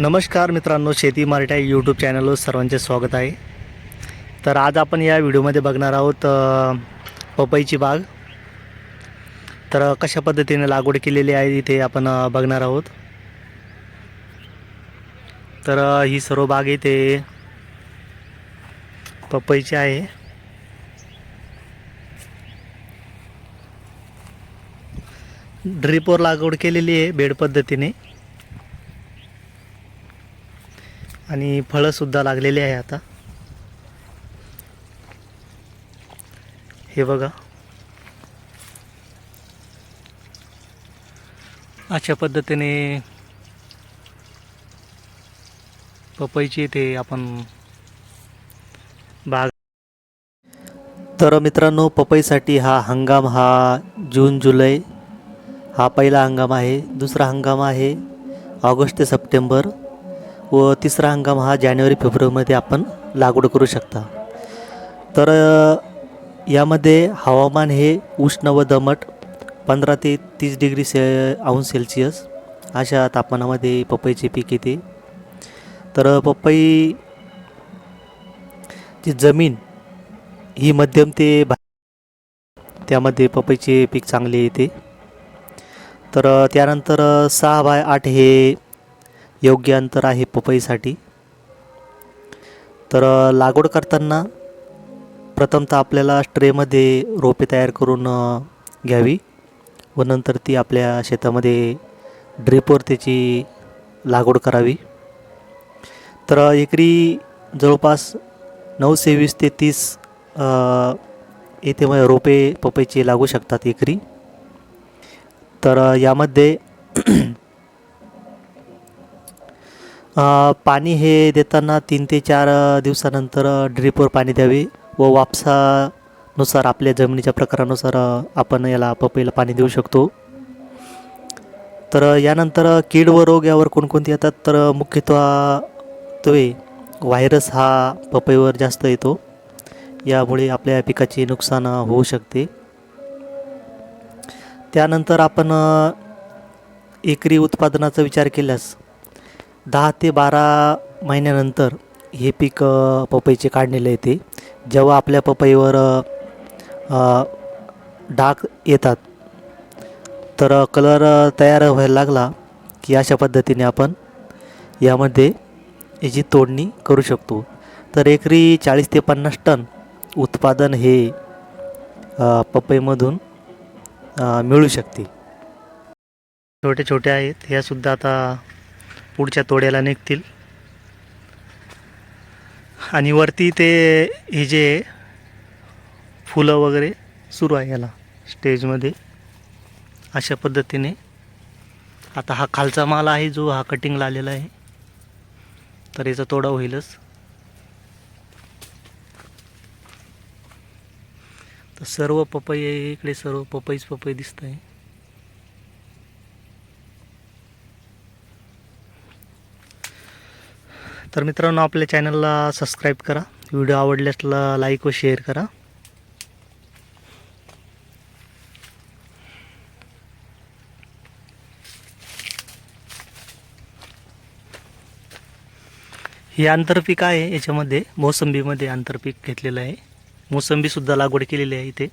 नमस्कार मित्रांनो शेती मराठा यूट्यूब चॅनलवर सर्वांचे स्वागत आहे. तर आज आपण या व्हिडिओमध्ये बघणार आहोत पपईची बाग. तर कशा पद्धतीने लागवड केलेली आहे इथे आपण बघणार आहोत. तर ही सर्व बाग इथे पपईची आहे. ड्रिपवर लागवड केलेली आहे बेड पद्धतीने. आणि फळंसुद्धा लागलेली आहे आता. हे बघा. अशा पद्धतीने पपईची ते आपण बाग तर मित्रांनो पपईसाठी हा हंगाम हा जून जुलै हा पहिला हंगाम आहे. दुसरा हंगाम आहे ऑगस्ट ते सप्टेंबर. व तिसरा हंगाम हा जानेवारी फेब्रुवारीमध्ये आपण लागवड करू शकता. तर यामध्ये हवामान हे उष्ण व दमट पंधरा ते तीस डिग्री से अंश सेल्सिअस अशा तापमानामध्ये पपईचे पीक येते. तर पपईची जमीन ही मध्यम ते भा त्यामध्ये पपईचे पीक चांगले येते. तर त्यानंतर सहा बाय आठ हे योग्य अंतर आहे पपईसाठी. तर लागवड करताना प्रथमतः आपल्याला ट्रेमध्ये रोपे तयार करून घ्यावी व नंतर ती आपल्या शेतामध्ये ड्रिपवर त्याची लागवड करावी. तर एकरी जवळपास नऊशे वीस ते तीस येथे मग रोपे पपईचे लागू शकतात एकरी. तर यामध्ये पाणी हे देताना तीन ते चार दिवसानंतर ड्रिपवर पाणी द्यावे व वापसानुसार आपल्या जमिनीच्या प्रकारानुसार आपण याला पपईला पाणी देऊ शकतो. तर यानंतर कीड व रोग यावर कोणकोणते येतात? तर मुख्यतः तो व्हायरस हा पपईवर जास्त येतो. यामुळे आपल्या पिकाचे नुकसान होऊ शकते. त्यानंतर आपण एकरी उत्पादनाचा विचार केल्यास दहा ते बारा महिन्यानंतर हे पीक पपईचे काढलेले येते जेव्हा आपल्या पपईवर डाक डाग येतात तर कलर तयार व्हायला लागला की अशा पद्धतीने आपण यामध्ये याची तोडणी करू शकतो. तर एकरी चाळीस ते पन्नास टन उत्पादन हे पपईमधून मिळू शकते. छोटे छोटे आहेत ह्यासुद्धा आता पुढच्या तोड्याला निघतील. आणि वरती ते हे जे फुलं वगैरे सुरू आहे याला स्टेजमध्ये अशा पद्धतीने. आता हा खालचा माल आहे जो हा कटिंगला आलेला आहे. तर याचा तोडा होईलच. तर सर्व पपई इकडे सर्व पपईच पपई दिसत आहे तर मित्रांनो आपल्या चॅनलला सबस्क्राईब करा. व्हिडिओ आवडल्यास लाईक व शेअर करा. हे आंतरपीक आहे याच्यामध्ये मोसंबीमध्ये आंतरपीक घेतलेलं आहे. मोसंबीसुद्धा लागवड केलेली आहे इथे.